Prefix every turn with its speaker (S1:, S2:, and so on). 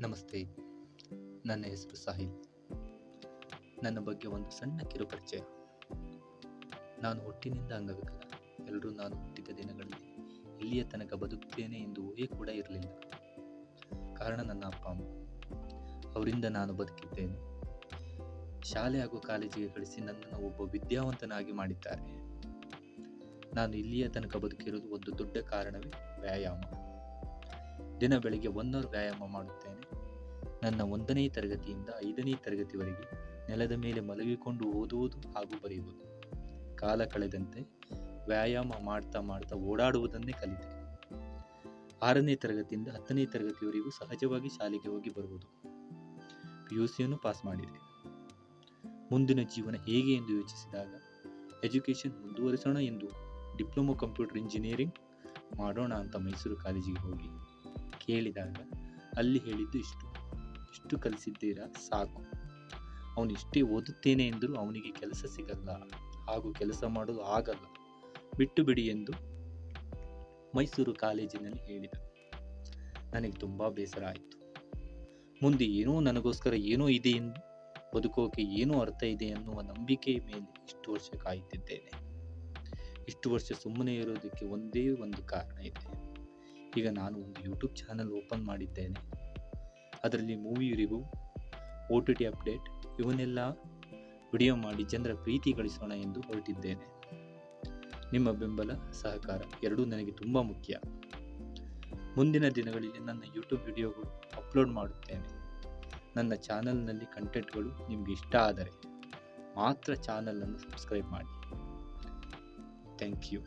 S1: ನಮಸ್ತೆ. ನನ್ನ ಹೆಸರು ಸಾಹಿಲ್. ನನ್ನ ಬಗ್ಗೆ ಒಂದು ಸಣ್ಣ ಕಿರು ಪರಿಚಯ. ನಾನು ಹುಟ್ಟಿನಿಂದ ಅಂಗವಿಕಲ. ಎಲ್ಲರೂ ನಾನು ಹುಟ್ಟಿದ ದಿನಗಳಲ್ಲಿ ಇಲ್ಲಿಯ ತನಕ ಬದುಕುತ್ತೇನೆ ಎಂದು ಊಹೆ ಕೂಡ ಇರಲಿಲ್ಲ. ಕಾರಣ ನನ್ನ ಅಪ್ಪ, ಅಮ್ಮ. ಅವರಿಂದ ನಾನು ಬದುಕಿದ್ದೇನೆ. ಶಾಲೆ ಹಾಗೂ ಕಾಲೇಜಿಗೆ ಕಳಿಸಿ ನನ್ನನ್ನು ಒಬ್ಬ ವಿದ್ಯಾವಂತನಾಗಿ ಮಾಡಿದ್ದಾರೆ. ನಾನು ಇಲ್ಲಿಯ ತನಕ ಬದುಕಿರುವುದು ಒಂದು ದೊಡ್ಡ ಕಾರಣವೇ ವ್ಯಾಯಾಮ. ದಿನ ಬೆಳಿಗ್ಗೆ ಒನ್ ವ್ಯಾಯಾಮ ಮಾಡುತ್ತೇನೆ. ನನ್ನ ಒಂದನೇ ತರಗತಿಯಿಂದ ಐದನೇ ತರಗತಿವರೆಗೆ ನೆಲದ ಮೇಲೆ ಮಲಗಿಕೊಂಡು ಓದುವುದು ಹಾಗೂ ಬರೆಯುವುದು. ಕಾಲ ಕಳೆದಂತೆ ವ್ಯಾಯಾಮ ಮಾಡ್ತಾ ಮಾಡ್ತಾ ಓಡಾಡುವುದನ್ನೇ ಕಲಿತೆ. ಆರನೇ ತರಗತಿಯಿಂದ ಹತ್ತನೇ ತರಗತಿವರೆಗೂ ಸಹಜವಾಗಿ ಶಾಲೆಗೆ ಹೋಗಿ ಬರುವುದು. ಪಿ ಯು ಸಿಯನ್ನು ಪಾಸ್ ಮಾಡಿದೆ. ಮುಂದಿನ ಜೀವನ ಹೇಗೆ ಎಂದು ಯೋಚಿಸಿದಾಗ ಎಜುಕೇಷನ್ ಮುಂದುವರಿಸೋಣ ಎಂದು ಡಿಪ್ಲೊಮೊ ಕಂಪ್ಯೂಟರ್ ಇಂಜಿನಿಯರಿಂಗ್ ಮಾಡೋಣ ಅಂತ ಮೈಸೂರು ಕಾಲೇಜಿಗೆ ಹೋಗಿ. ಕೇಳಿದಾಗ ಅಲ್ಲಿ ಹೇಳಿದ್ದು ಇಷ್ಟು. ಇಷ್ಟು ಕಲಿಸಿದ್ದೀರಾ? ಸಾಕು. ಅವನು ಇಷ್ಟೇ ಓದುತ್ತೇನೆ ಎಂದರೂ ಅವನಿಗೆ ಕೆಲಸ ಸಿಗಲ್ಲ. ಹಾಗೂ ಕೆಲಸ ಮಾಡೋದು ಆಗಲ್ಲ. ಬಿಟ್ಟು ಬಿಡಿ ಎಂದು ಮೈಸೂರು ಕಾಲೇಜಿನಲ್ಲಿ ಹೇಳಿದ. ನನಗೆ ತುಂಬ ಬೇಸರ ಆಯಿತು. ಮುಂದೆ ಏನೋ ನನಗೋಸ್ಕರ ಏನೋ ಇದೆ ಎಂದು ಬದುಕೋಕೆ ಏನೋ ಅರ್ಥ ಇದೆ ಎನ್ನುವ ನಂಬಿಕೆ ಮೇಲೆ ಇಷ್ಟು ವರ್ಷ ಕಾಯುತ್ತಿದ್ದೇನೆ. ಇಷ್ಟು ವರ್ಷ ಸುಮ್ಮನೆ ಇರೋದಕ್ಕೆ ಒಂದೇ ಒಂದು ಕಾರಣ ಇದೆ. ಈಗ ನಾನು ಒಂದು ಯೂಟ್ಯೂಬ್ ಚಾನಲ್ ಓಪನ್ ಮಾಡಿದ್ದೇನೆ. ಅದರಲ್ಲಿ movie review O T T update ಇವನ್ನೆಲ್ಲ ವಿಡಿಯೋ ಮಾಡಿ ಜನರ ಪ್ರೀತಿ ಗಳಿಸೋಣ ಎಂದು ಹೊರಟಿದ್ದೇನೆ. ನಿಮ್ಮ ಬೆಂಬಲ, ಸಹಕಾರ ಎರಡೂ ನನಗೆ ತುಂಬ ಮುಖ್ಯ. ಮುಂದಿನ ದಿನಗಳಲ್ಲಿ ನನ್ನ ಯೂಟ್ಯೂಬ್ ವಿಡಿಯೋಗಳು ಅಪ್ಲೋಡ್ ಮಾಡುತ್ತೇನೆ. ನನ್ನ ಚಾನಲ್ನಲ್ಲಿ ಕಂಟೆಂಟ್ಗಳು ನಿಮಗೆ ಇಷ್ಟ ಆದರೆ ಮಾತ್ರ ಚಾನಲನ್ನು ಸಬ್ಸ್ಕ್ರೈಬ್ ಮಾಡಿ. Thank you